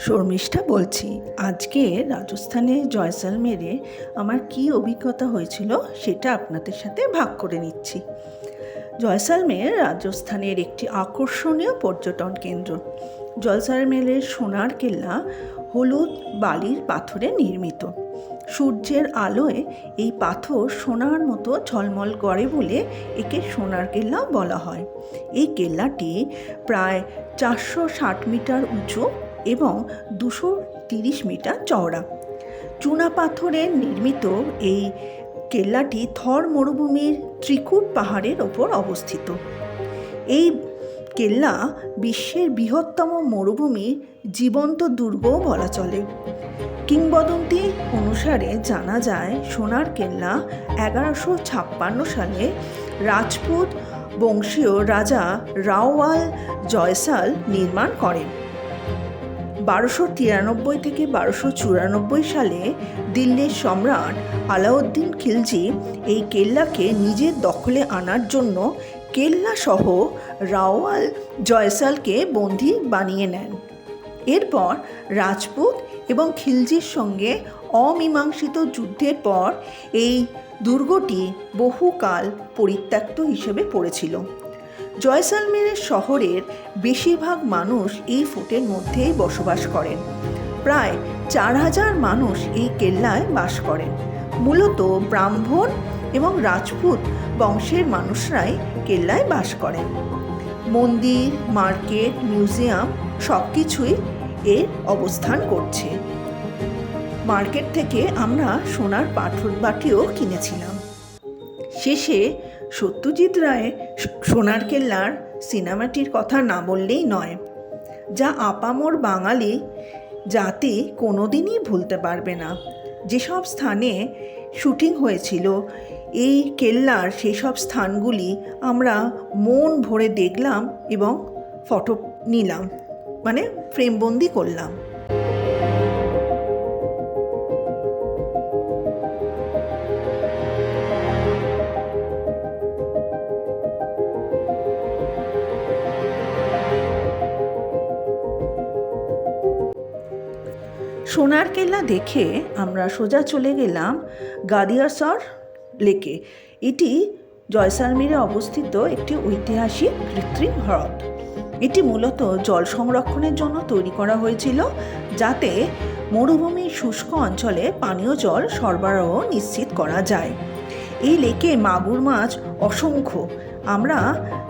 শর্মিষ্ঠা বলছি, আজকে রাজস্থানে জয়সালমেরে আমার কি অভিজ্ঞতা হয়েছিল সেটা আপনাদের সাথে ভাগ করে নিচ্ছি। জয়সালমের রাজস্থানের একটি আকর্ষণীয় পর্যটন কেন্দ্র। জয়সালমেরের সোনার কেল্লা, হলুদ বালির পাথরে নির্মিত। সূর্যের আলোয় এই পাথর সোনার মতো ঝলমল করে বলে একে সোনার কেল্লা বলা হয়। এই কেল্লাটি প্রায় চারশো ষাট মিটার উঁচু এবং দুশো তিরিশ মিটার চওড়া। চুনা পাথরের নির্মিত এই কেল্লাটি থর মরুভূমির ত্রিকুট পাহাড়ের ওপর অবস্থিত। এই কেল্লা বিশ্বের বৃহত্তম মরুভূমির জীবন্ত দুর্গও বলা চলে। কিংবদন্তি অনুসারে জানা যায়, সোনার কেল্লা এগারোশো ছাপ্পান্ন সালে রাজপুত বংশীয় রাজা রাওয়াল জয়সাল নির্মাণ করেন। বারোশো তিরানব্বই থেকে বারোশো চুরানব্বই সালে দিল্লির সম্রাট আলাউদ্দিন খিলজি এই কেল্লাকে নিজের দখলে আনার জন্য কেল্লা সহ রাওয়াল জয়সালকে বন্দি বানিয়ে নেন। এরপর রাজপুত এবং খিলজির সঙ্গে অমীমাংসিত যুদ্ধের পর এই দুর্গটি বহুকাল পরিত্যক্ত হিসেবে পড়েছিল। জয়সালমেরের শহরের বেশিরভাগ মানুষ এই ফোর্টের মধ্যেই বসবাস করেন। প্রায় চার হাজার মানুষ এই কেল্লায় বাস করেন। মূলত ব্রাহ্মণ এবং রাজপুত বংশের মানুষরাই কেল্লায় বাস করেন। মন্দির, মার্কেট, মিউজিয়াম সব কিছুই এর অবস্থান করছে। মার্কেট থেকে আমরা সোনার পাথর বাটিও কিনেছিলাম। শেষে সত্যজিৎ রায় সোনার কেল্লার সিনেমাটির কথা না বললেই নয়, যা আপামর বাঙালি জাতি কোনোদিনই ভুলতে পারবে না। যেসব স্থানে শুটিং হয়েছিল, এই কেল্লার সেই সব স্থানগুলি আমরা মন ভরে দেখলাম এবং ফটো নিলাম মানে ফ্রেমবন্দি করলাম। সোনার কেল্লা দেখে আমরা সোজা চলে গেলাম গাদিয়াসর লেকে। এটি জয়সালমীরে অবস্থিত একটি ঐতিহাসিক কৃত্রিম হ্রদ। এটি মূলত জল সংরক্ষণের জন্য তৈরি করা হয়েছিল, যাতে মরুভূমির শুষ্ক অঞ্চলে পানীয় জল সরবরাহ নিশ্চিত করা যায়। এই লেকে মাগুর মাছ অসংখ্য। আমরা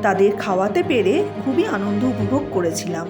তাদের খাওয়াতে পেরে খুবই আনন্দ উপভোগ করেছিলাম।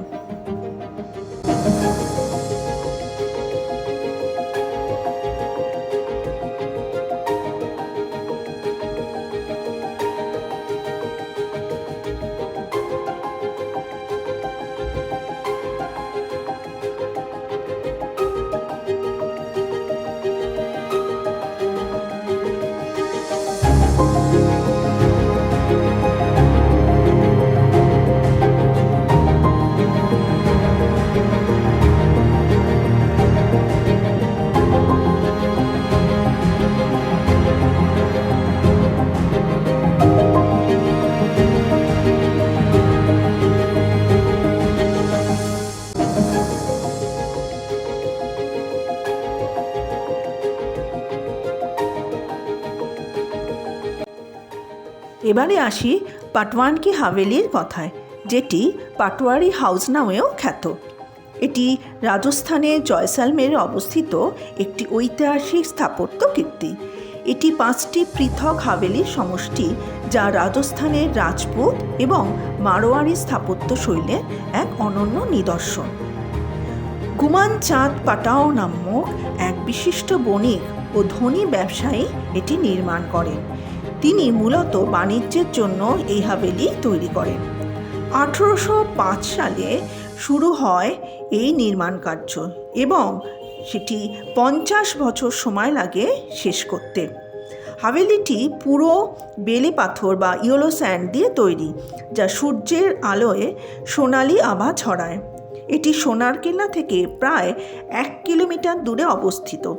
এবারে আসি পাটওয়ানকি হাভেলির কথায়, যেটি পাটোয়ারি হাউস নামেও খ্যাত। এটি রাজস্থানের জয়সালমেরে অবস্থিত একটি ঐতিহাসিক স্থাপত্য কীর্তি। এটি পাঁচটি পৃথক হাভেলির সমষ্টি যা রাজস্থানের রাজপুত এবং মারোয়ারি স্থাপত্য শৈলের এক অনন্য নিদর্শন। গুমান চাঁদ পাটাও নামক এক বিশিষ্ট বণিক ও ধনী ব্যবসায়ী এটি নির্মাণ করেন। তিনি মূলত বাণিজ্যের জন্য এই হাভেলি তৈরি করেন। আঠেরোশো পাঁচ সালে শুরু হয় এই নির্মাণ কার্য এবং সেটি পঞ্চাশ বছর সময় লাগে শেষ করতে। হাভেলিটি পুরো বেলে পাথর বা ইয়েলো স্যান্ড দিয়ে তৈরি, যা সূর্যের আলোয় সোনালি আভা ছড়ায়। এটি সোনার কেল্লা থেকে প্রায় এক কিলোমিটার দূরে অবস্থিত।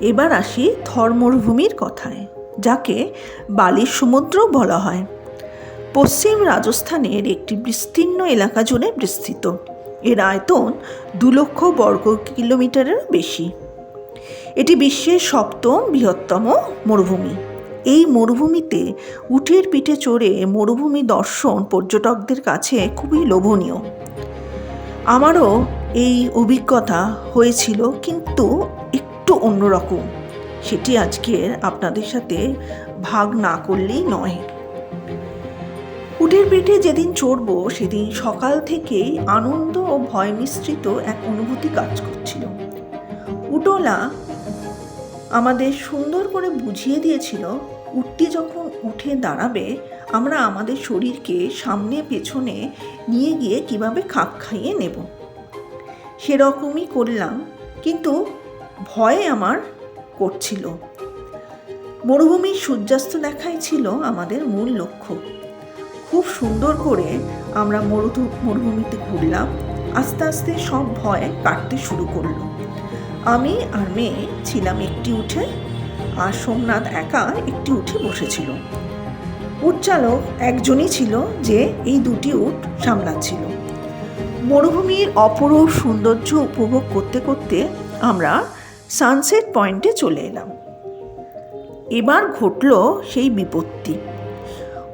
এবার আসি থর মরুভূমির কথায়, যাকে বালির সমুদ্র বলা হয়। পশ্চিম রাজস্থানের একটি বিস্তীর্ণ এলাকা জুড়ে বিস্তৃত। এর আয়তন দু লক্ষ বর্গ কিলোমিটারেরও বেশি। এটি বিশ্বের সপ্তম বৃহত্তম মরুভূমি। এই মরুভূমিতে উটের পিঠে চড়ে মরুভূমি দর্শন পর্যটকদের কাছে খুবই লোভনীয়। আমারও এই অভিজ্ঞতা হয়েছিল, কিন্তু একটু অন্যরকম সেটি আজকে আপনাদের সাথে ভাগ না করলেই নয়। উটের পিঠে যেদিন চড়বো, সেদিন সকাল থেকেই আনন্দ ও ভয় মিশ্রিত এক অনুভূতি কাজ করছিল। উটোলা আমাদের সুন্দর করে বুঝিয়ে দিয়েছিল, উটটি যখন উঠে দাঁড়াবে, আমরা আমাদের শরীরকে সামনে পেছনে নিয়ে গিয়ে কীভাবে খাপ খাইয়ে নেব। সেরকমই করলাম, কিন্তু ভয় আমার করছিল। মরুভূমির সূর্যাস্ত দেখাই ছিল আমাদের মূল লক্ষ্য। খুব সুন্দর করে আমরা মরুধু মরুভূমিতে ঘুরলাম। আস্তে আস্তে সব ভয় কাটতে শুরু করল। আমি আর মেয়ে ছিলাম একটি উঠে আর সোমনাথ একা একটি উঠে বসেছিল। উট চালক একজনই ছিল যে এই দুটি উট সামলাচ্ছিল। মরুভূমির অপরূপ সৌন্দর্য উপভোগ করতে করতে আমরা সানসেট পয়েন্টে চলে এলাম। এবার ঘটল সেই বিপত্তি।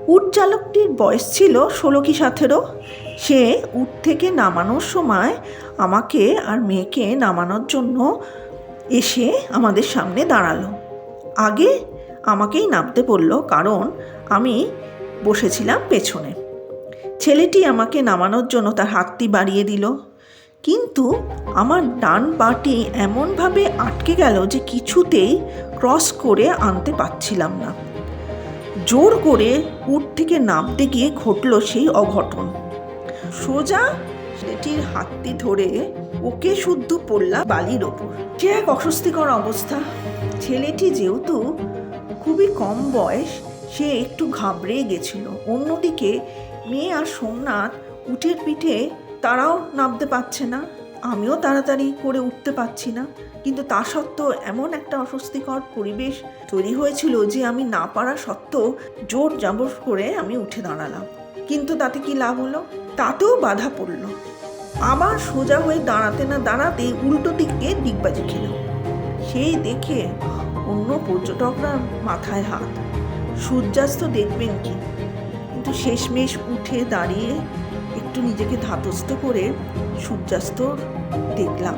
উট চালকটির বয়স ছিল ষোলো কি সতেরো। সে উট থেকে নামানোর সময় আমাকে আর মেয়েকে নামানোর জন্য এসে আমাদের সামনে দাঁড়াল। আগে আমাকেই নামতে বলল, কারণ আমি বসেছিলাম পেছনে। ছেলেটি আমাকে নামানোর জন্য তার হাতটি বাড়িয়ে দিল। কিন্তু আমার ডান পাটি এমনভাবে আটকে গেল যে কিছুতেই ক্রস করে আনতে পারছিলাম না। জোর করে উট থেকে নামতে গিয়ে ঘটল সেই অঘটন। সোজা সেটির হাতটি ধরে ওকে শুদ্ধ পড়লাম বালির ওপর। সে এক অস্বস্তিকর অবস্থা। ছেলেটি যেহেতু খুবই কম বয়স, সে একটু ঘাবড়ে গেছিল। অন্যদিকে মেয়ে আর সোমনাথ উঠের পিঠে তারাও নামতে পারছে না। আমিও তাড়াতাড়ি করে উঠতে পারছি না। কিন্তু তা সত্ত্বেও এমন একটা অস্বস্তিকর পরিবেশ তৈরি হয়েছিল যে আমি না পারা সত্ত্বেও জোর জাবর করে আমি উঠে দাঁড়ালাম। কিন্তু তাতে কি লাভ হলো? তাতেও বাধা পড়ল। আবার সোজা হয়ে দাঁড়াতে না দাঁড়াতে উল্টো দিকে ডিগবাজি খেল। সেই দেখে অন্য পর্যটকরা মাথায় হাত। সূর্যাস্ত দেখবেন কি? কিন্তু শেষমেশ উঠে দাঁড়িয়ে একটু নিজেকে ধাতস্থ করে সূর্যাস্ত দেখলাম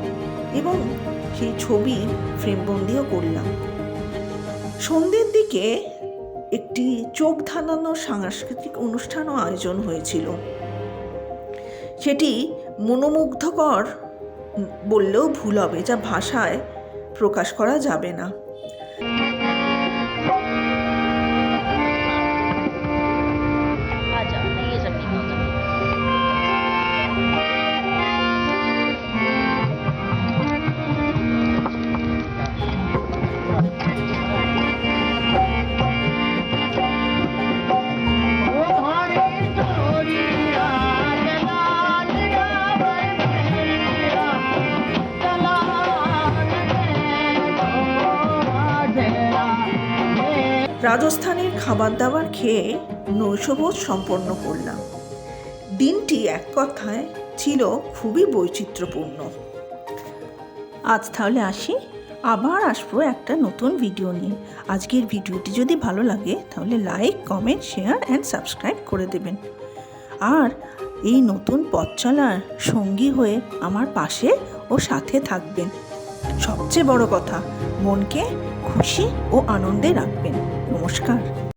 এবং সেই ছবি ফ্রেমবন্দিও করলাম। সন্ধ্যের দিকে একটি চোখ ধাঁধানো সাংস্কৃতিক অনুষ্ঠানও আয়োজন হয়েছিল। সেটি মনোমুগ্ধকর বললেও ভুল হবে, যা ভাষায় প্রকাশ করা যাবে না। রাজস্থানের খাবার দাবার খেয়ে নৈশভোজ সম্পন্ন করলাম। দিনটি এক কথায় ছিল খুবই বৈচিত্র্যপূর্ণ। আজ তাহলে আসি, আবার আসব একটা নতুন ভিডিও নিয়ে। আজকের ভিডিওটি যদি ভালো লাগে, তাহলে like comment share and subscribe করে দেবেন। আর এই নতুন পথ চলার সঙ্গী হয়ে আমার পাশে ও সাথে থাকবেন। সবচেয়ে বড় কথা, মনকে খুশি ও আনন্দে রাখবেন। নমস্কার